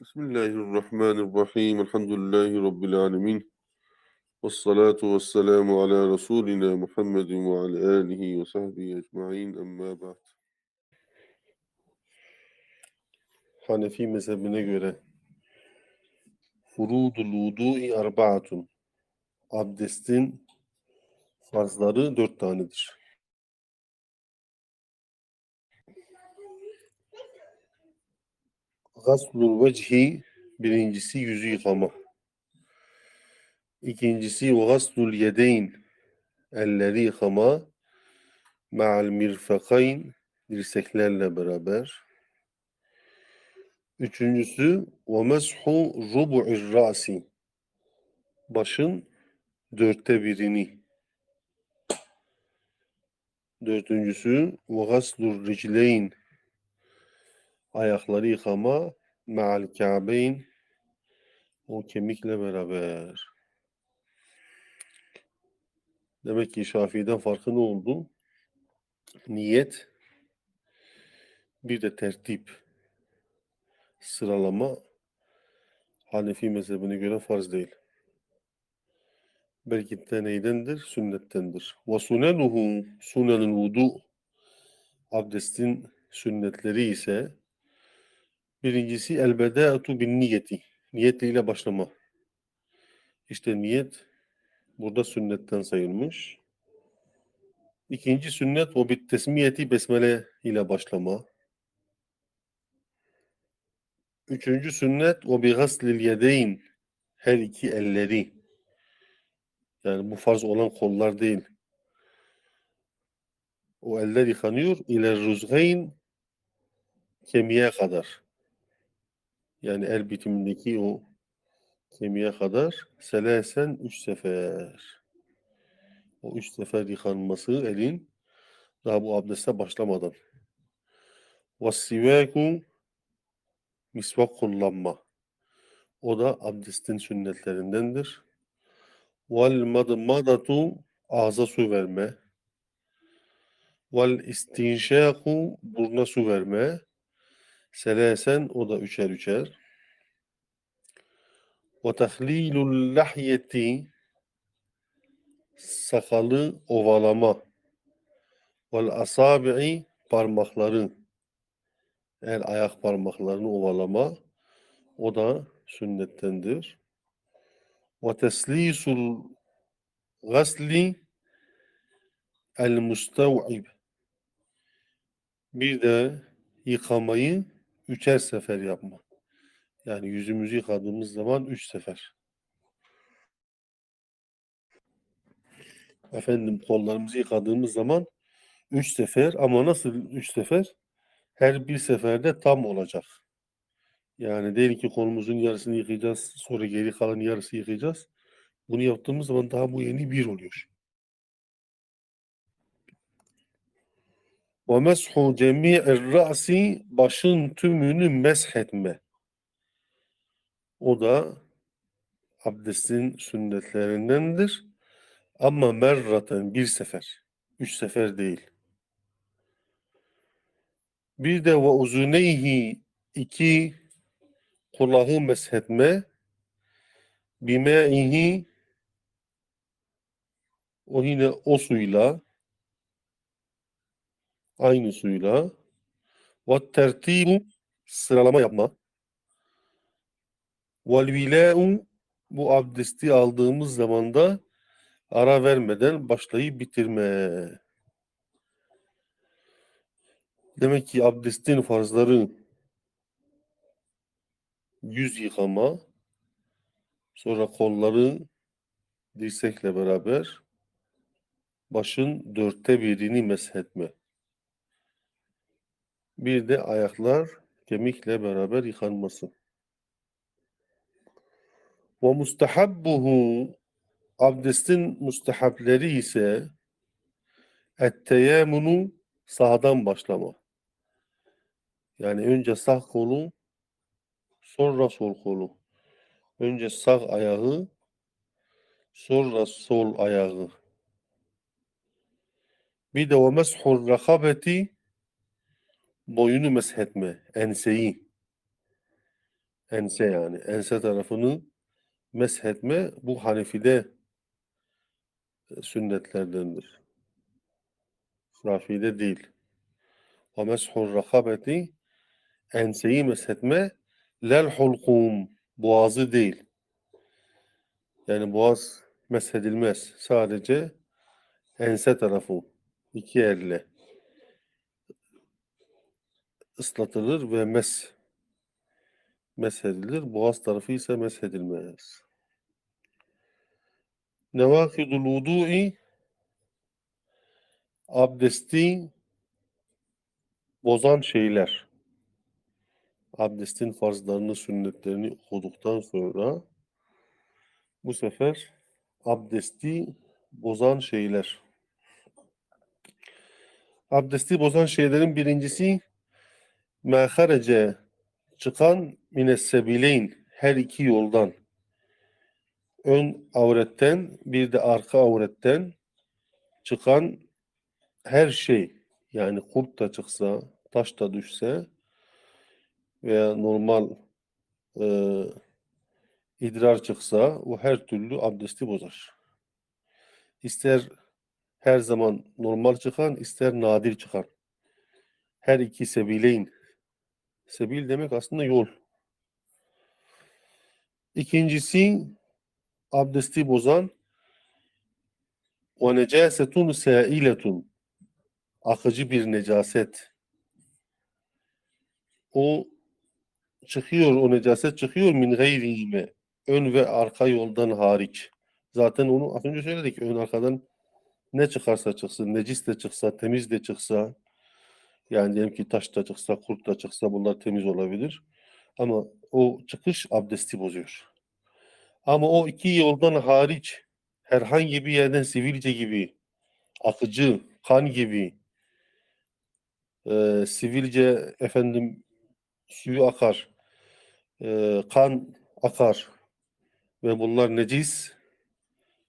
Bismillahirrahmanirrahim. Elhamdülillahi Rabbil alemin. Ve salatu ve selamu ala Resulina Muhammedin ve ala alihi ve sahbihi ecma'in. Amma ba'd. Hanefi mezhebine göre furudul vudu'i arba'atun. Abdestin farzları dört tanedir. Gaslul vecihi birincisi yüzü yıkama. İkincisi gaslul yedeyn elleri yıkama. Ma'al mirfakayn dirseklerle beraber. Üçüncüsü ve meshu rubu'ir ra'si başın dörtte birini. Dördüncüsü ve gaslur ricleyn ayakları yıkama ma'al ka'beyn o kemikle beraber. Demek ki Şafii'den farkı ne oldu? Niyet bir de tertip sıralama Hanefi mezhebine göre farz değil. Belki de neydendir? Sünnettendir. Ve sunenuhu sunenul vudu abdestin sünnetleri ise birincisi elbedeatu bin niyeti. Niyetiyle başlama. İşte niyet burada sünnetten sayılmış. İkinci sünnet o bit tesmiyeti besmele ile başlama. Üçüncü sünnet o bi gaslil yedeyn her iki elleri. Yani bu farz olan kollar değil. O eller yıkanıyor ile ruzgayn kemiğe kadar. Yani el bitimindeki o kemiğe kadar selesen üç sefer. O üç sefer yıkanması elin daha bu abdeste başlamadan. Vassivaku misvak kullanma. O da abdestin sünnetlerindendir. Vel madmadatu ağza su verme. Vel istinşaku burna su verme. Selesen o da üçer üçer. Tahlilul lahyeti sakalı ovalama. Vel asabi'i parmakları el ayak parmaklarını ovalama. O da sünnettendir. Ve teslisul gasli el mustav'ib bir de yıkamayı üçer sefer yapma. Yani yüzümüzü yıkadığımız zaman üç sefer. Efendim kollarımızı yıkadığımız zaman üç sefer ama nasıl üç sefer? Her bir seferde tam olacak. Yani değil ki kolumuzun yarısını yıkayacağız, sonra geri kalan yarısı yıkayacağız. Bunu yaptığımız zaman daha bu yeni bir oluyor. Meshu cemi'ir ra'si başın tümünü meshetme. O da abdestin sünnetlerindendir. Ama merraten bir sefer. Üç sefer değil. Bir de ve uzuneyhi iki kulağı meshetme bime'ihi o yine o suyla aynı suyla ve tertibu sıralama yapma vel vilâ'u bu abdesti aldığımız zaman da ara vermeden başlayıp bitirme. Demek ki abdestin farzları yüz yıkama, sonra kolları dirsekle beraber başın dörtte birini meshetme. Bir de ayaklar kemikle beraber yıkanması. Ve mustahabbuhu abdestin mustahableri ise etteyamunu sağdan başlama. Yani önce sağ kolu sonra sol kolu. Önce sağ ayağı sonra sol ayağı. Bir de ve meshur rakabeti boyunu meshetme, enseyi. Ense yani. Ense tarafını meshetme bu Hanefi'de e, sünnetlerdendir. Şafii'de değil. Ve meshur rakabeti enseyi meshetme lel hulkum boğazı değil. Yani boğaz meshedilmez. Sadece ense tarafı iki elle ıslatılır ve mes meshedilir. Boğaz tarafı ise meshedilmez. Nevâkidul vudu'i abdesti bozan şeyler. Abdestin farzlarını, sünnetlerini okuduktan sonra bu sefer abdesti bozan şeyler. Abdesti bozan şeylerin birincisi meharece çıkan minessebileyn her iki yoldan ön avretten bir de arka avretten çıkan her şey yani kurt da çıksa taş da düşse veya normal e, idrar çıksa o her türlü abdesti bozar. İster her zaman normal çıkan ister nadir çıkan. Her iki sebileyn. Sebil demek aslında yol. İkincisi abdesti bozan o necasetun sailetun akıcı bir necaset. O çıkıyor, o necaset çıkıyor min gayrihime. Ön ve arka yoldan hariç. Zaten onu az önce söyledik. Ön arkadan ne çıkarsa çıksın, necis de çıksa, temiz de çıksa, yani diyelim ki taş da çıksa, kurt da çıksa bunlar temiz olabilir. Ama o çıkış abdesti bozuyor. Ama o iki yoldan hariç herhangi bir yerden sivilce gibi, akıcı, kan gibi, e, sivilce efendim suyu akar, e, kan akar ve bunlar necis,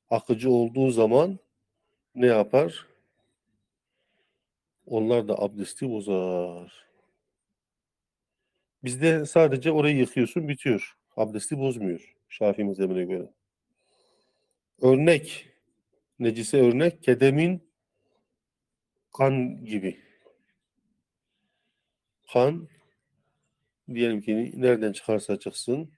akıcı olduğu zaman ne yapar? Onlar da abdesti bozar. Bizde sadece orayı yıkıyorsun bitiyor. Abdesti bozmuyor. Şafii mezhebine göre. Örnek, necise örnek kedemin kan gibi. Kan diyelim ki nereden çıkarsa çıksın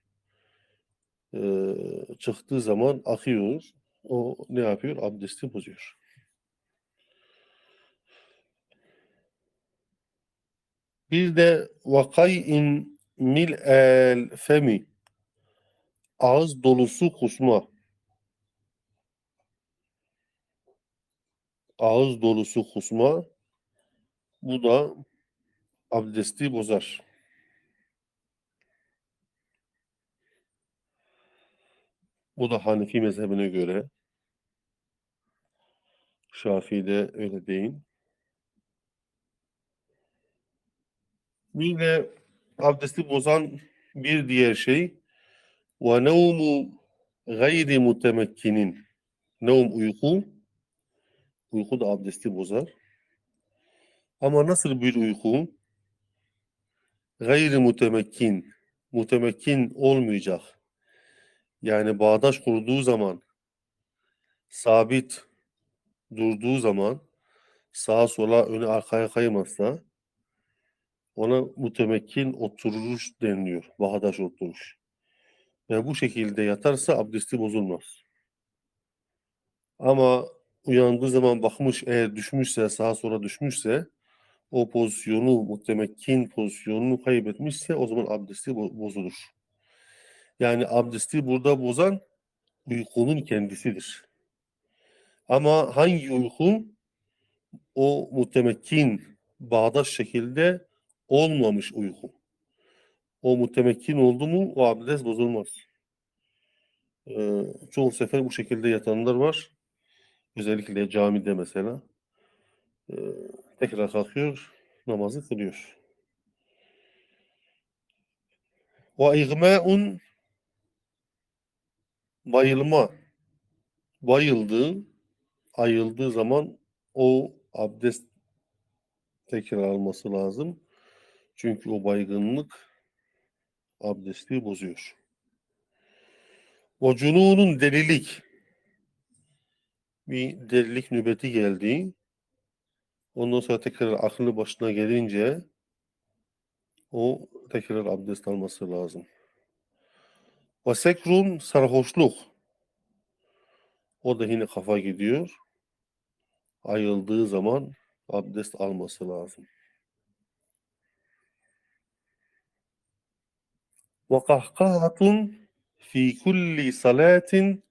çıktığı zaman akıyor. O ne yapıyor? Abdesti bozuyor. Bir de vakay'in mil el femi ağız dolusu kusma. Ağız dolusu kusma bu da abdesti bozar. Bu da Hanefi mezhebine göre. Şafii'de öyle değil. Bir de abdesti bozan bir diğer şey ve nevmu gayri mutemekkinin. Nevm uyku. Uyku da abdesti bozar. Ama nasıl bir uyku? Gayri mutemekkin. Mutemekkin olmayacak. Yani bağdaş kurduğu zaman sabit durduğu zaman sağa sola öne arkaya kaymazsa ona mutemekkin oturuş deniliyor. Bağdaş oturuş. Ve bu şekilde yatarsa abdesti bozulmaz. Ama uyandığı zaman bakmış eğer düşmüşse sağa sola düşmüşse o pozisyonu mutemekkin pozisyonunu kaybetmişse o zaman abdesti bo- bozulur. Yani abdesti burada bozan uykunun kendisidir. Ama hangi uyku? O mutemekkin bağdaş şekilde olmamış uyku. O mutemekkin oldu mu o abdest bozulmaz. Ee, çoğu sefer bu şekilde yatanlar var. Özellikle camide mesela. Ee, tekrar kalkıyor, namazı kılıyor. Ve igma'un bayılma. Bayıldığı, ayıldığı zaman o abdest tekrar alması lazım. Çünkü o baygınlık abdesti bozuyor. Ve cununun delilik. Bir delilik nöbeti geldi. Ondan sonra tekrar aklı başına gelince o tekrar abdest alması lazım. Ve sekrun sarhoşluk. O da yine kafa gidiyor. Ayıldığı zaman abdest alması lazım. Fi kulli salatin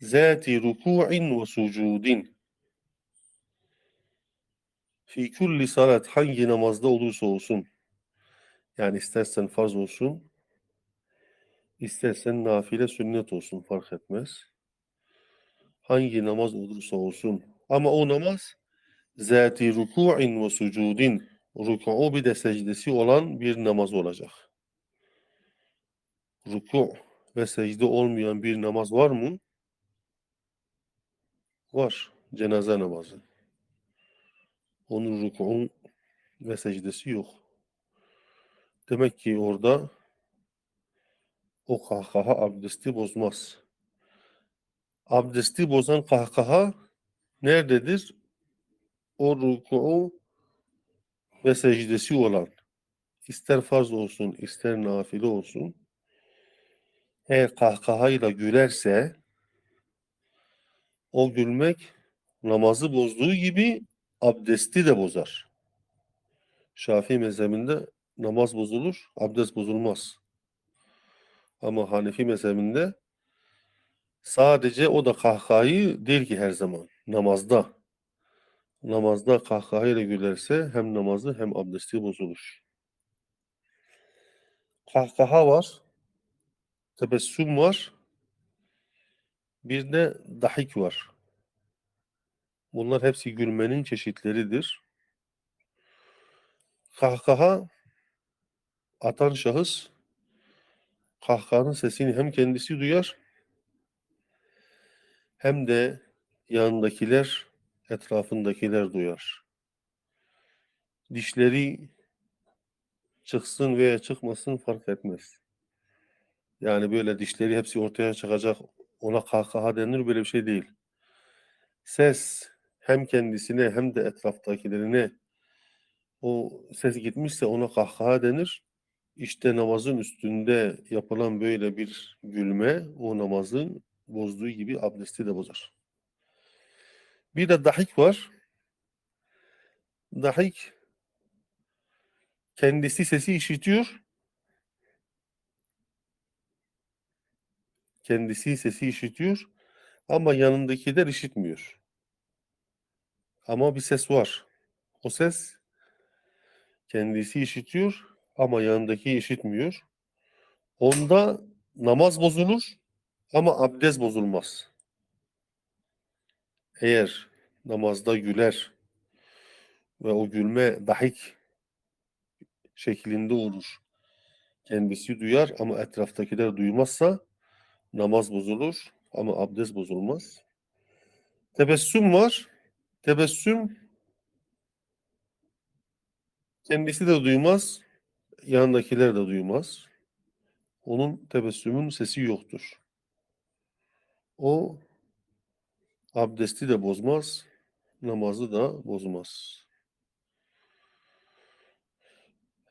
zati ruku'in ve sucudin. Fi kulli salat hangi namazda olursa olsun. Yani istersen farz olsun, istersen nafile sünnet olsun fark etmez. Hangi namaz olursa olsun. Ama o namaz zati ruku'in ve sucudin. Ruku'u bir de secdesi olan bir namaz olacak. Ruku ve secde olmayan bir namaz var mı? Var. Cenaze namazı. Onun ruku'u ve secdesi yok. Demek ki orada o kahkaha abdesti bozmaz. Abdesti bozan kahkaha nerededir? O ruku'u ve secdesi olan. İster farz olsun, ister nafile olsun. Eğer kahkahayla gülerse o gülmek namazı bozduğu gibi abdesti de bozar. Şafii mezhebinde namaz bozulur, abdest bozulmaz. Ama Hanefi mezhebinde sadece o da kahkahayı değil ki her zaman. Namazda. Namazda kahkahayla gülerse hem namazı hem abdesti bozulur. Kahkaha var. Tebessüm var. Bir de dahik var. Bunlar hepsi gülmenin çeşitleridir. Kahkaha atan şahıs kahkahanın sesini hem kendisi duyar hem de yanındakiler, etrafındakiler duyar. Dişleri çıksın veya çıkmasın fark etmez. Yani böyle dişleri hepsi ortaya çıkacak ona kahkaha denir böyle bir şey değil. Ses hem kendisine hem de etraftakilerine o ses gitmişse ona kahkaha denir. İşte namazın üstünde yapılan böyle bir gülme o namazın bozduğu gibi abdesti de bozar. Bir de dahik var. Dahik kendisi sesi işitiyor. Kendisi sesi işitiyor ama yanındakiler işitmiyor. Ama bir ses var. O ses kendisi işitiyor ama yanındaki işitmiyor. Onda namaz bozulur ama abdest bozulmaz. Eğer namazda güler ve o gülme dahik şeklinde olur. Kendisi duyar ama etraftakiler duymazsa namaz bozulur ama abdest bozulmaz. Tebessüm var. Tebessüm kendisi de duymaz, yanındakiler de duymaz. Onun tebessümün sesi yoktur. O abdesti de bozmaz, namazı da bozmaz.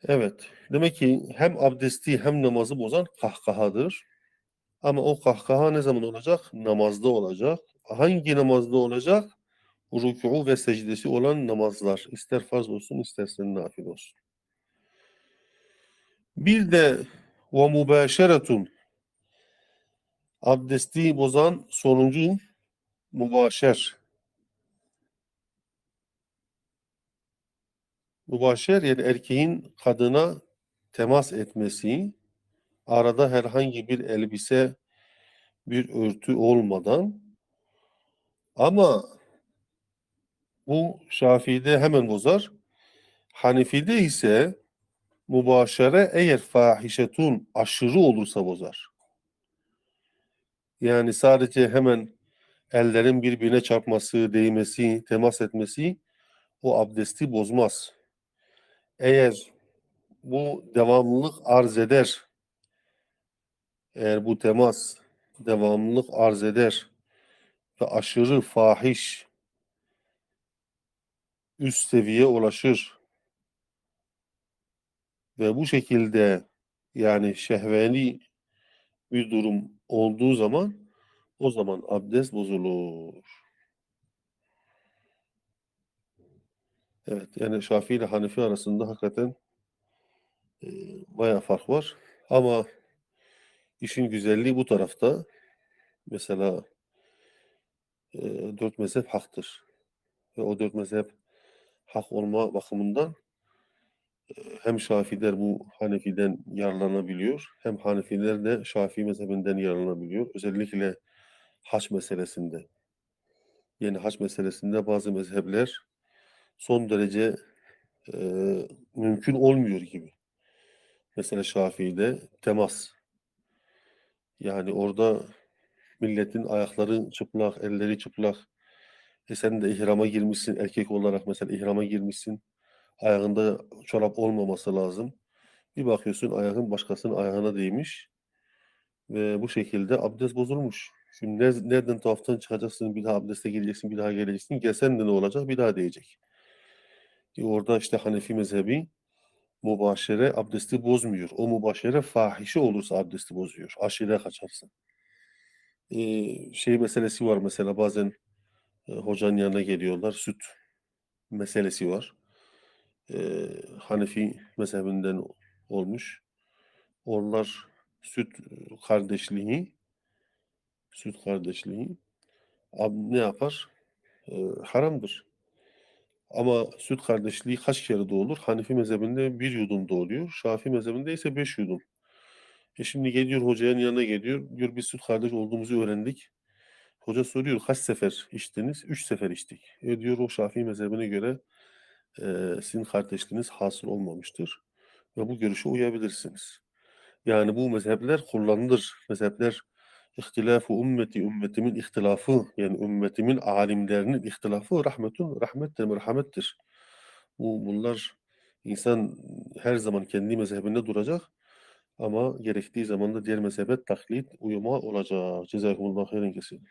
Evet, demek ki hem abdesti hem namazı bozan kahkahadır. Ama o kahkaha ne zaman olacak? Namazda olacak. Hangi namazda olacak? Rükû ve secdesi olan namazlar. İster farz olsun, isterse nafil olsun. Bir de ve mübaşeretun abdesti bozan sonuncu mübaşer. Mübaşer yani erkeğin kadına temas etmesi, arada herhangi bir elbise, bir örtü olmadan ama bu Şafii'de hemen bozar. Hanifi'de ise mübaşere eğer fahişetun aşırı olursa bozar. Yani sadece hemen ellerin birbirine çarpması, değmesi, temas etmesi o abdesti bozmaz. Eğer bu devamlılık arz eder, Eğer bu temas devamlılık arz eder ve aşırı fahiş üst seviye ulaşır ve bu şekilde yani şehveni bir durum olduğu zaman o zaman abdest bozulur. Evet yani Şafii ile Hanefi arasında hakikaten e, bayağı fark var. Ama işin güzelliği bu tarafta. Mesela e, dört mezhep haktır. Ve o dört mezhep hak olma bakımından e, hem Şafiler bu Hanefi'den yararlanabiliyor hem Hanefiler de Şafii mezhebinden yararlanabiliyor. Özellikle haç meselesinde. Yani haç meselesinde bazı mezhepler son derece e, mümkün olmuyor gibi. Mesela Şafii'de temas. Yani orada milletin ayakları çıplak, elleri çıplak. E sen de ihrama girmişsin erkek olarak mesela ihrama girmişsin. Ayağında çorap olmaması lazım. Bir bakıyorsun ayağın başkasının ayağına değmiş. Ve bu şekilde abdest bozulmuş. Şimdi ne- nereden tuhaftan çıkacaksın, bir daha abdeste gireceksin, bir daha geleceksin. Gelsen de ne olacak? Bir daha diyecek. E orada işte Hanefi mezhebi mübaşere abdesti bozmuyor. O mübaşere fahişe olursa abdesti bozuyor. Aşire kaçarsa. Ee, şey meselesi var mesela bazen e, hocanın yanına geliyorlar. Süt meselesi var. Ee, Hanefi mezhebinden olmuş. Onlar süt kardeşliği süt kardeşliği ne yapar? Ee, haramdır. Ama süt kardeşliği kaç kere doğulur? Hanefi mezhebinde bir yudum doğuruyor. Şafii mezhebinde ise beş yudum. E şimdi geliyor hocanın yanına geliyor. Diyor biz süt kardeş olduğumuzu öğrendik. Hoca soruyor kaç sefer içtiniz? Üç sefer içtik. E diyor o Şafii mezhebine göre e, sizin kardeşliğiniz hasıl olmamıştır. Ve bu görüşe uyabilirsiniz. Yani bu mezhepler kullanılır. Mezhepler ihtilafı ümmeti, ümmetimin ihtilafı yani ümmetimin alimlerinin ihtilafı rahmetun, rahmettir, merhamettir. Bu, bunlar insan her zaman kendi mezhebinde duracak ama gerektiği zaman da diğer mezhebe taklit, uyuma olacak. Cezakumullah hayran kesin.